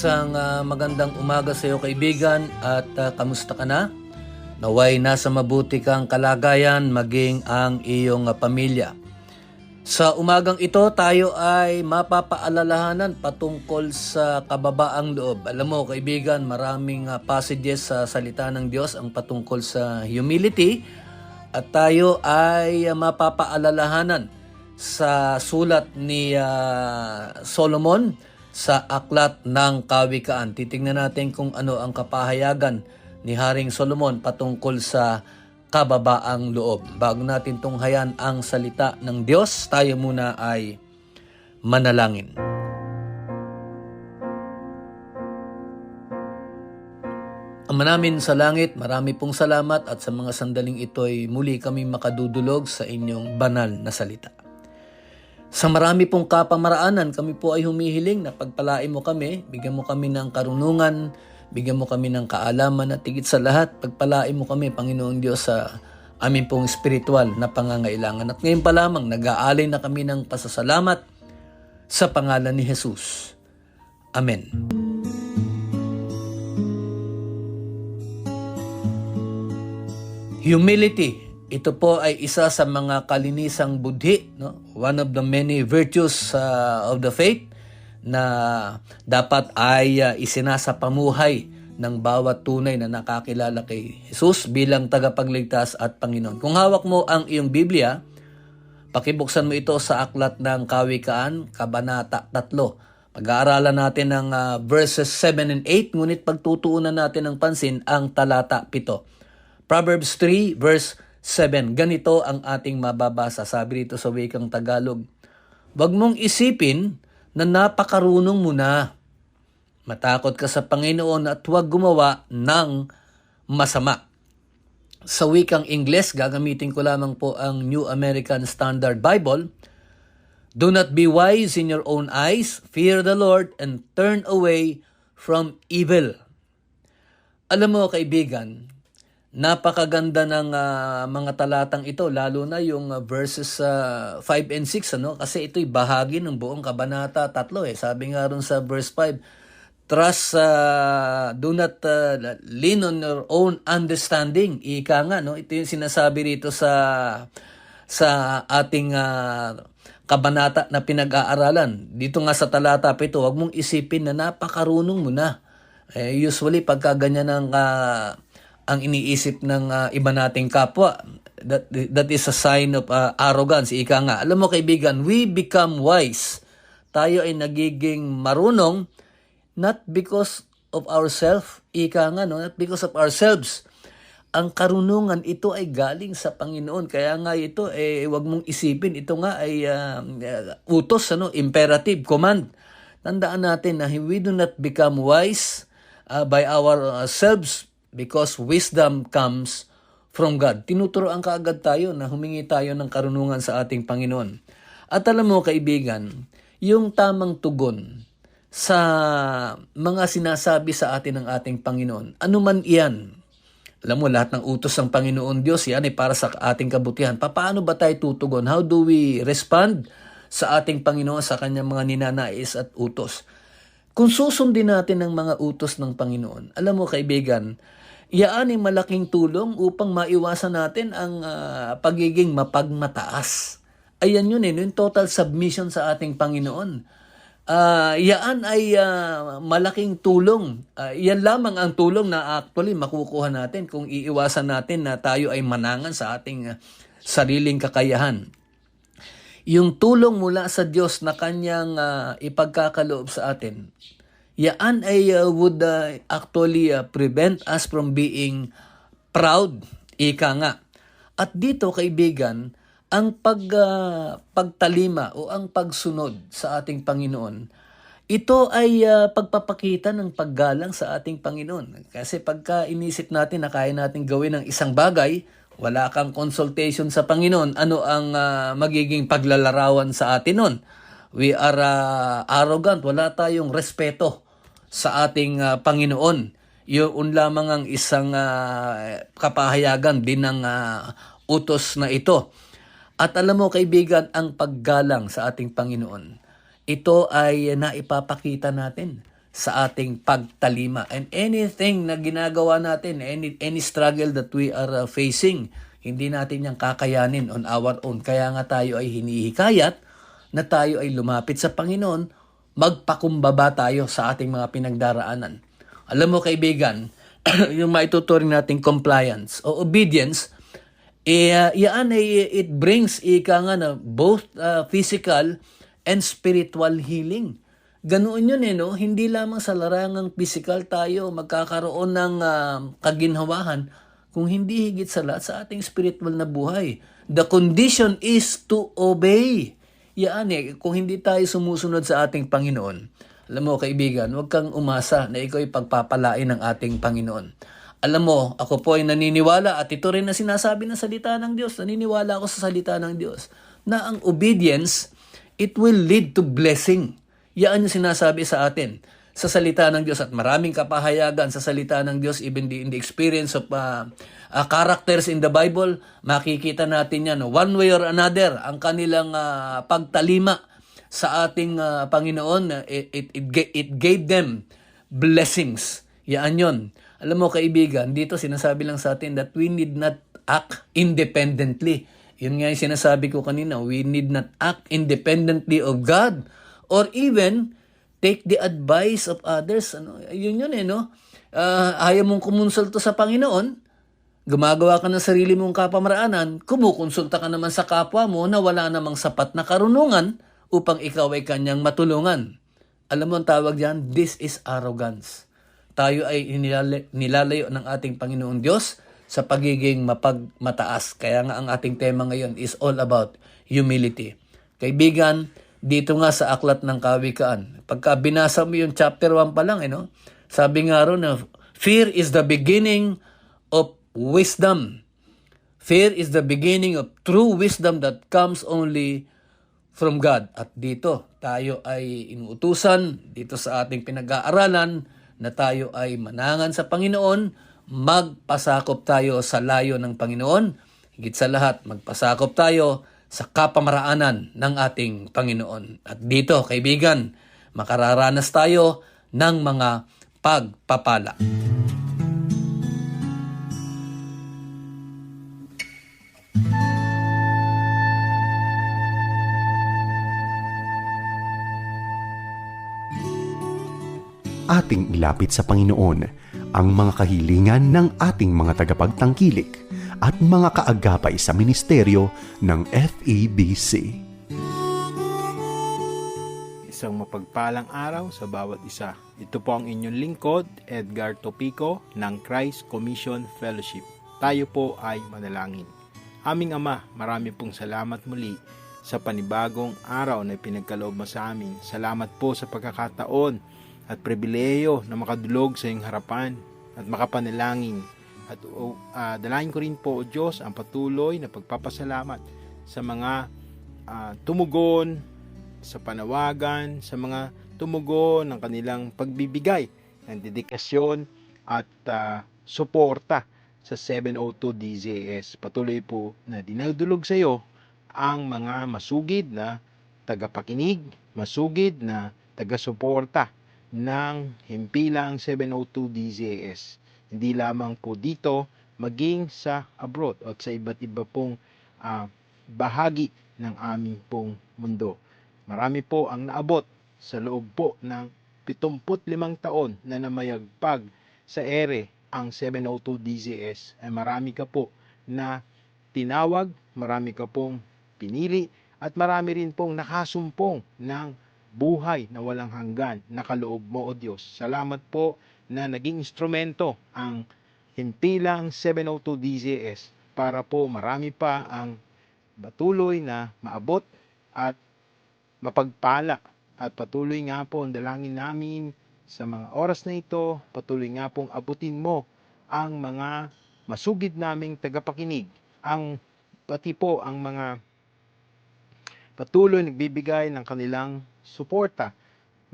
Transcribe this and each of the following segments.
Isang ah, magandang umaga sa iyo kaibigan at ah, kamusta ka na? Naway nasa mabuti kang kalagayan maging ang iyong ah, pamilya. Sa umagang ito tayo ay mapapaalalahanan patungkol sa kababaang loob. Alam mo kaibigan, maraming ah, passages sa salita ng Diyos ang patungkol sa humility at tayo ay ah, mapapaalalahanan sa sulat ni ah, Solomon sa Aklat ng Kawikaan. Titingnan natin kung ano ang kapahayagan ni Haring Solomon patungkol sa kababaang loob. Bago natin tunghayan ang salita ng Diyos, tayo muna ay manalangin. Ama namin sa langit, marami pong salamat at sa mga sandaling ito ay muli kami makadudulog sa inyong banal na salita. Sa marami pong kapamaraanan, kami po ay humihiling na pagpalain mo kami, bigyan mo kami ng karunungan, bigyan mo kami ng kaalaman at tigit sa lahat, pagpalain mo kami, Panginoong Diyos, sa amin pong spiritual na pangangailangan. At ngayon pa lamang, nag-aalay na kami ng pasasalamat sa pangalan ni Jesus. Amen. Humility. Ito po ay isa sa mga kalinisang budhi, no? one of the many virtues uh, of the faith na dapat ay uh, isinasapamuhay ng bawat tunay na nakakilala kay Jesus bilang tagapagligtas at Panginoon. Kung hawak mo ang iyong Biblia, pakibuksan mo ito sa aklat ng Kawikaan, Kabanata 3. Pag-aaralan natin ng uh, verses 7 and 8, ngunit pagtutuunan natin ng pansin ang talata 7. Proverbs 3 verse 7. Ganito ang ating mababasa. Sabi dito sa wikang Tagalog. Huwag mong isipin na napakarunong mo na. Matakot ka sa Panginoon at huwag gumawa ng masama. Sa wikang Ingles, gagamitin ko lamang po ang New American Standard Bible. Do not be wise in your own eyes, fear the Lord, and turn away from evil. Alam mo kaibigan, napakaganda ng ah, mga talatang ito lalo na yung ah, verses 5 and 6 ano kasi ito'y bahagi ng buong kabanata 3 eh. Sabi nga ron sa verse 5, trust ah, do not ah, lean on your own understanding. Ika nga no, ito yung sinasabi rito sa sa ating ah, kabanata na pinag-aaralan. Dito nga sa talata 7, huwag mong isipin na napakarunong mo na. Eh, usually pagka ganyan ang ah, ang iniisip ng ah, iba nating kapwa. That that is a sign of ah, arrogance ika nga. Alam mo kaibigan we become wise. Tayo ay nagiging marunong not because of ourselves ika nga no? Not because of ourselves. Ang karunungan ito ay galing sa Panginoon. Kaya nga ito eh wag mong isipin ito nga ay ah, utos ano? Imperative command. Tandaan natin na we do not become wise uh, by ourselves because wisdom comes from God. Tinuturoan kaagad tayo na humingi tayo ng karunungan sa ating Panginoon. At alam mo kaibigan, yung tamang tugon sa mga sinasabi sa atin ng ating Panginoon, anuman iyan, alam mo, lahat ng utos ng Panginoon Diyos, yan ay para sa ating kabutihan. Paano ba tayo tutugon? How do we respond sa ating Panginoon sa kanyang mga ninanais at utos? Kung susundin natin ang mga utos ng Panginoon, alam mo kaibigan, Iyaan ay malaking tulong upang maiwasan natin ang ah, pagiging mapagmataas. Ayan yun eh, yung total submission sa ating Panginoon. Ah, yaan ay ah, malaking tulong. Ah, yan lamang ang tulong na actually makukuha natin kung iiwasan natin na tayo ay manangan sa ating ah, sariling kakayahan. Yung tulong mula sa Diyos na kanyang ah, ipagkakaloob sa atin, yan ay uh, would uh, actually uh, prevent us from being proud, ika nga. At dito, kaibigan, ang pag, uh, pagtalima o ang pagsunod sa ating Panginoon, ito ay uh, pagpapakita ng paggalang sa ating Panginoon. Kasi pagka inisip natin na kaya natin gawin ng isang bagay, wala kang consultation sa Panginoon, ano ang uh, magiging paglalarawan sa atin nun? We are uh, arrogant, wala tayong respeto sa ating uh, Panginoon. Yun lamang ang isang uh, kapahayagan din ng uh, utos na ito. At alam mo kaibigan, ang paggalang sa ating Panginoon, ito ay naipapakita natin sa ating pagtalima. And anything na ginagawa natin, any, any struggle that we are facing, hindi natin yung kakayanin on our own. Kaya nga tayo ay hinihikayat na tayo ay lumapit sa Panginoon, magpakumbaba tayo sa ating mga pinagdaraanan. Alam mo kaibigan, yung maituturing nating compliance o obedience, eh, yan ay it brings ika nga na both uh, physical and spiritual healing. Ganoon yun eh, no? Hindi lamang sa larangang physical tayo magkakaroon ng uh, kaginhawahan, kung hindi higit sa lahat sa ating spiritual na buhay. The condition is to obey. Yan eh, kung hindi tayo sumusunod sa ating Panginoon, alam mo kaibigan, huwag kang umasa na ikaw ay pagpapalain ng ating Panginoon. Alam mo, ako po ay naniniwala at ito rin na sinasabi ng salita ng Diyos. Naniniwala ako sa salita ng Diyos na ang obedience, it will lead to blessing. Yan yung sinasabi sa atin sa salita ng Diyos at maraming kapahayagan sa salita ng Diyos even the, in the experience of uh, uh, characters in the Bible makikita natin yan. One way or another ang kanilang uh, pagtalima sa ating uh, Panginoon it, it, it, ga- it gave them blessings. Yan yon alam mo kaibigan dito sinasabi lang sa atin that we need not act independently. Yun nga yung sinasabi ko kanina we need not act independently of God or even take the advice of others. Ano, yun yun eh, no? Uh, ayaw mong kumonsulta sa Panginoon, gumagawa ka ng sarili mong kapamaraanan, kumukonsulta ka naman sa kapwa mo na wala namang sapat na karunungan upang ikaw ay kanyang matulungan. Alam mo ang tawag diyan, this is arrogance. Tayo ay nilalayo, ng ating Panginoong Diyos sa pagiging mapagmataas. Kaya nga ang ating tema ngayon is all about humility. Kaibigan, dito nga sa aklat ng kawikaan. Pagka binasa mo yung chapter 1 pa lang, eh, no? sabi nga ron na fear is the beginning of wisdom. Fear is the beginning of true wisdom that comes only from God. At dito, tayo ay inuutusan dito sa ating pinag-aaralan na tayo ay manangan sa Panginoon, magpasakop tayo sa layo ng Panginoon. Higit sa lahat, magpasakop tayo sa kapamaraanan ng ating Panginoon. At dito, kaibigan, makararanas tayo ng mga pagpapala. Ating ilapit sa Panginoon ang mga kahilingan ng ating mga tagapagtangkilik at mga kaagapay sa ministeryo ng FEBC. Isang mapagpalang araw sa bawat isa. Ito po ang inyong lingkod, Edgar Topico ng Christ Commission Fellowship. Tayo po ay manalangin. Aming Ama, marami pong salamat muli sa panibagong araw na pinagkaloob mo sa amin. Salamat po sa pagkakataon at pribileyo na makadulog sa iyong harapan at makapanalangin. At uh, dalangin ko rin po, O Diyos, ang patuloy na pagpapasalamat sa mga uh, tumugon, sa panawagan, sa mga tumugon ng kanilang pagbibigay ng dedikasyon at uh, suporta sa 702 DZS. Patuloy po na dinadulog sa iyo ang mga masugid na tagapakinig, masugid na taga-suporta ng himpilang 702 DZS. Hindi lamang po dito, maging sa abroad at sa iba't iba pong uh, bahagi ng aming pong mundo. Marami po ang naabot sa loob po ng 75 taon na namayagpag sa ere ang 702 DZS ay marami ka po na tinawag, marami ka pong pinili, at marami rin pong nakasumpong ng buhay na walang hanggan na kaloob mo, O Diyos. Salamat po na naging instrumento ang himpilang 702 DZS para po marami pa ang patuloy na maabot at mapagpala at patuloy nga po ang dalangin namin sa mga oras na ito, patuloy nga pong abutin mo ang mga masugid naming tagapakinig, ang pati po ang mga patuloy nagbibigay ng kanilang suporta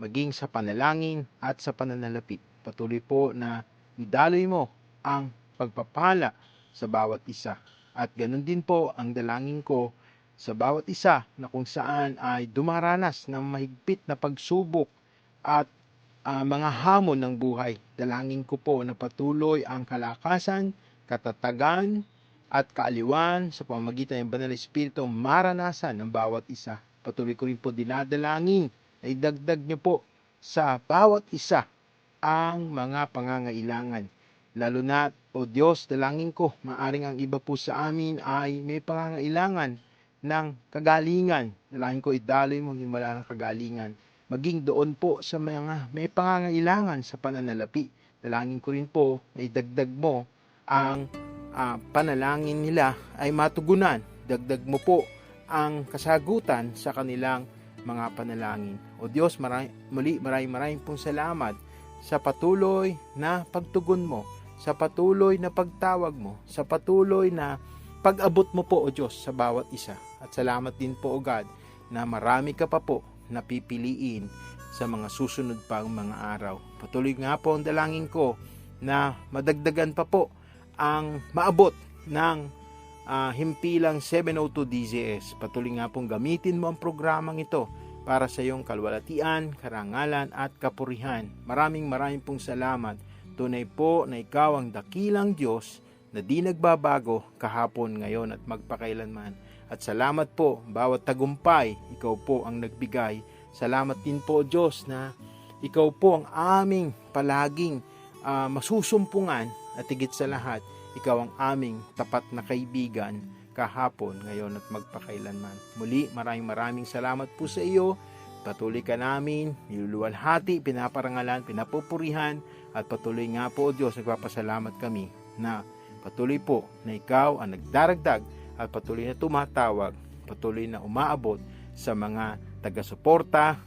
maging sa panalangin at sa pananalapit. Patuloy po na idaloy mo ang pagpapala sa bawat isa. At ganun din po ang dalangin ko sa bawat isa na kung saan ay dumaranas ng mahigpit na pagsubok at ah, mga hamon ng buhay. Dalangin ko po na patuloy ang kalakasan, katatagan, at kaaliwan sa pamamagitan ng Banal na Espiritu maranasan ng bawat isa. Patuloy ko rin po dinadalangin na idagdag niyo po sa bawat isa ang mga pangangailangan. Lalo na, o Diyos, dalangin ko, maaring ang iba po sa amin ay may pangangailangan ng kagalingan. Dalangin ko, idaloy mo yung wala ng kagalingan. Maging doon po sa mga may pangangailangan sa pananalapi. Dalangin ko rin po na idagdag mo ang ah, panalangin nila ay matugunan. Dagdag mo po ang kasagutan sa kanilang mga panalangin. O Diyos, maray, muli maraming maraming pong salamat sa patuloy na pagtugon mo, sa patuloy na pagtawag mo, sa patuloy na pag-abot mo po o Diyos sa bawat isa. At salamat din po o God na marami ka pa po na pipiliin sa mga susunod pang mga araw. Patuloy nga po ang dalangin ko na madagdagan pa po ang maabot ng ah, himpilang 702 DZS. Patuloy nga pong gamitin mo ang programang ito para sa iyong kalwalatian, karangalan at kapurihan. Maraming maraming pong salamat. Tunay po na ikaw ang dakilang Diyos na di nagbabago kahapon, ngayon at magpakailanman. At salamat po, bawat tagumpay, ikaw po ang nagbigay. Salamat din po Diyos na ikaw po ang aming palaging ah, masusumpungan at higit sa lahat, ikaw ang aming tapat na kaibigan kahapon, ngayon at magpakailanman. Muli, maraming maraming salamat po sa iyo. Patuloy ka namin, niluluwalhati, pinaparangalan, pinapupurihan, at patuloy nga po, O Diyos, nagpapasalamat kami na patuloy po na ikaw ang nagdaragdag at patuloy na tumatawag, patuloy na umaabot sa mga taga-suporta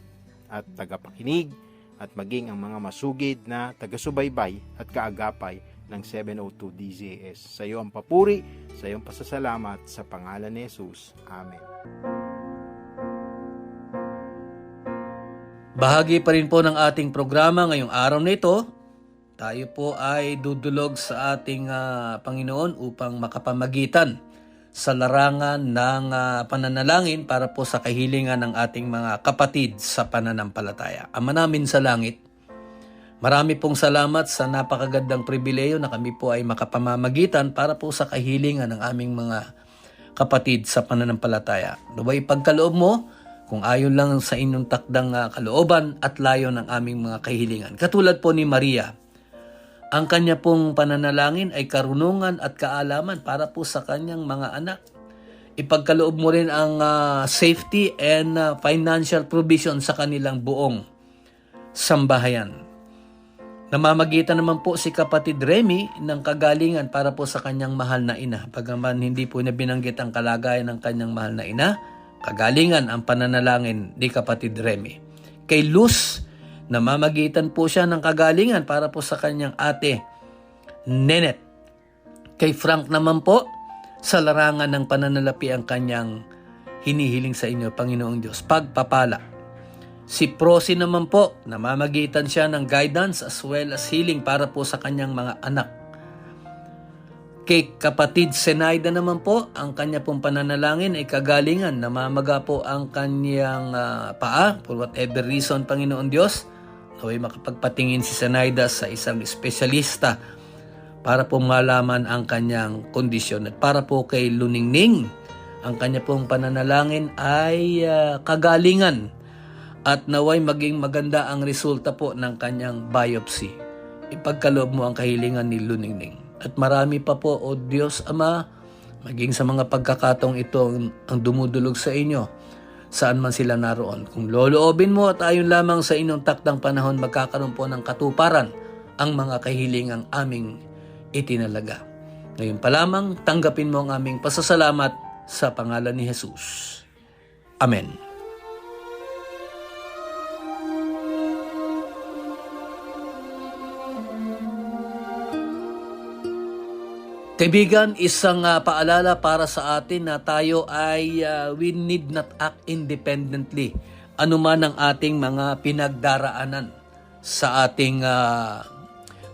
at tagapakinig at maging ang mga masugid na taga-subaybay at kaagapay ng 702 DZS. Sa iyo ang papuri, sa iyong pasasalamat sa pangalan ni Jesus. Amen. Bahagi pa rin po ng ating programa ngayong araw na ito. Tayo po ay dudulog sa ating ah, Panginoon upang makapamagitan sa larangan ng ah, pananalangin para po sa kahilingan ng ating mga kapatid sa pananampalataya. Ama namin sa langit, marami pong salamat sa napakagandang pribileyo na kami po ay makapamamagitan para po sa kahilingan ng aming mga kapatid sa pananampalataya. Naway pagkaloob mo, kung ayon lang sa inyong takdang ah, kalooban at layo ng aming mga kahilingan. Katulad po ni Maria, ang kanya pong pananalangin ay karunungan at kaalaman para po sa kanyang mga anak. Ipagkaloob mo rin ang ah, safety and ah, financial provision sa kanilang buong sambahayan. Namamagitan naman po si kapatid Remy ng kagalingan para po sa kanyang mahal na ina. Pagaman hindi po niya binanggit ang kalagayan ng kanyang mahal na ina, kagalingan ang pananalangin ni kapatid Remy. Kay Luz, namamagitan po siya ng kagalingan para po sa kanyang ate, Nenet. Kay Frank naman po, sa larangan ng pananalapi ang kanyang hinihiling sa inyo, Panginoong Diyos, pagpapala. Si Prosi naman po, namamagitan siya ng guidance as well as healing para po sa kanyang mga anak. Kay kapatid Senaida naman po, ang kanya pong pananalangin ay kagalingan. Namamaga po ang kanyang ah, paa for whatever reason, Panginoon Diyos. Naway makapagpatingin si Senaida sa isang espesyalista para po malaman ang kanyang kondisyon. At para po kay Luningning, ang kanya pong pananalangin ay ah, kagalingan at naway maging maganda ang resulta po ng kanyang biopsy. Ipagkaloob mo ang kahilingan ni Luningning. At marami pa po, O Diyos Ama, maging sa mga pagkakataong ito ang- dumudulog sa inyo, saan man sila naroon. Kung loloobin mo at ayon lamang sa inyong taktang panahon, magkakaroon po ng katuparan ang mga kahilingang aming itinalaga. Ngayon pa lamang, tanggapin mo ang aming pasasalamat sa pangalan ni Jesus. Amen. Kaibigan, isang ah, paalala para sa atin na tayo ay ah, we need not act independently. Ano man ang ating mga pinagdaraanan sa ating ah,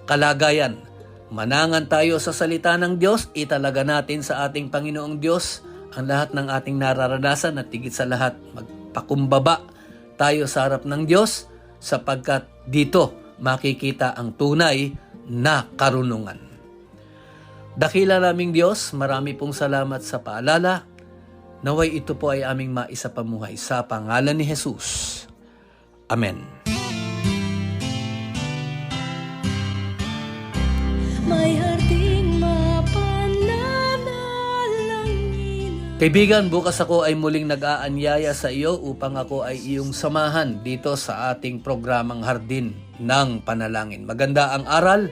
kalagayan. Manangan tayo sa salita ng Diyos, italaga natin sa ating Panginoong Diyos ang lahat ng ating nararanasan at tigit sa lahat magpakumbaba tayo sa harap ng Diyos sapagkat dito makikita ang tunay na karunungan. Dakila naming Diyos, marami pong salamat sa paalala. Naway ito po ay aming maisapamuhay sa pangalan ni Jesus. Amen. May mapananalangin Kaibigan, bukas ako ay muling nag-aanyaya sa iyo upang ako ay iyong samahan dito sa ating programang Hardin ng Panalangin. Maganda ang aral,